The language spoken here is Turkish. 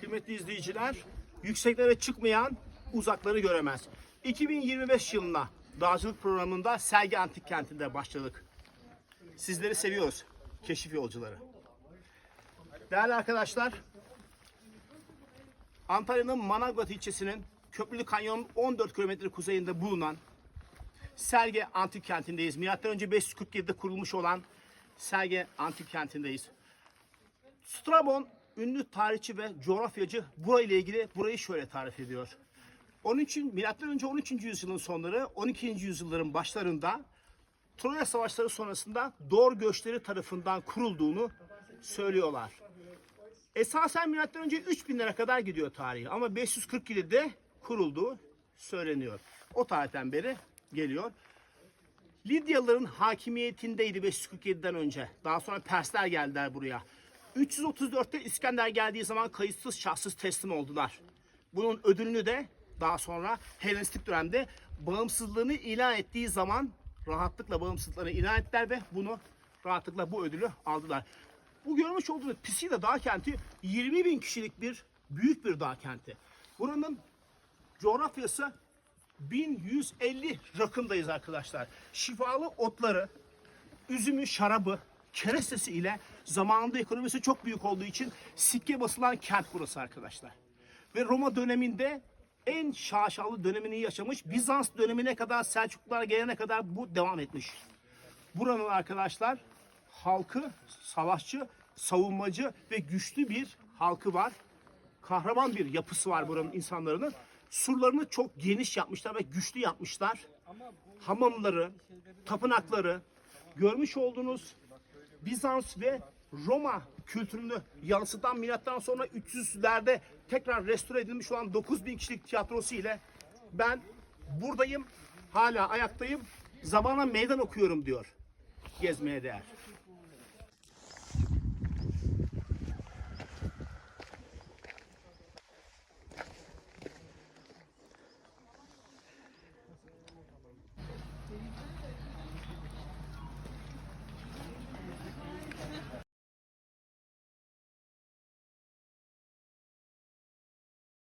kıymetli izleyiciler, yükseklere çıkmayan uzakları göremez. 2025 yılına dağcılık programında Sergi Antik Kenti'nde başladık. Sizleri seviyoruz, keşif yolcuları. Değerli arkadaşlar, Antalya'nın Manavgat ilçesinin Köprülü Kanyon'un 14 kilometre kuzeyinde bulunan Serge Antik Kenti'ndeyiz. Milattan önce 547'de kurulmuş olan Serge Antik Kenti'ndeyiz. Strabon ünlü tarihçi ve coğrafyacı burayla ilgili burayı şöyle tarif ediyor. 13. milattan önce 13. yüzyılın sonları 12. yüzyılların başlarında Troya savaşları sonrasında Dor göçleri tarafından kurulduğunu söylüyorlar. Esasen milattan önce 3000'lere kadar gidiyor tarihi ama 547'de kurulduğu söyleniyor. O tarihten beri geliyor. Lidyalıların hakimiyetindeydi 547'den önce. Daha sonra Persler geldiler buraya. 334'te İskender geldiği zaman kayıtsız şahsız teslim oldular. Bunun ödülünü de daha sonra Helenistik dönemde bağımsızlığını ilan ettiği zaman rahatlıkla bağımsızlığını ilan ettiler ve bunu rahatlıkla bu ödülü aldılar. Bu görmüş olduğunuz Pisida Dağ Kenti 20 bin kişilik bir büyük bir dağ kenti. Buranın coğrafyası 1150 rakımdayız arkadaşlar. Şifalı otları, üzümü, şarabı, kerestesi ile zamanında ekonomisi çok büyük olduğu için sikke basılan kent burası arkadaşlar. Ve Roma döneminde en şaşalı dönemini yaşamış. Bizans dönemine kadar Selçuklular gelene kadar bu devam etmiş. Buranın arkadaşlar halkı savaşçı, savunmacı ve güçlü bir halkı var. Kahraman bir yapısı var buranın insanların. Surlarını çok geniş yapmışlar ve güçlü yapmışlar. Hamamları, tapınakları, görmüş olduğunuz Bizans ve Roma kültürünü yansıtan milattan sonra 300'lerde tekrar restore edilmiş olan 9000 kişilik tiyatrosu ile ben buradayım, hala ayaktayım, zamana meydan okuyorum diyor. Gezmeye değer.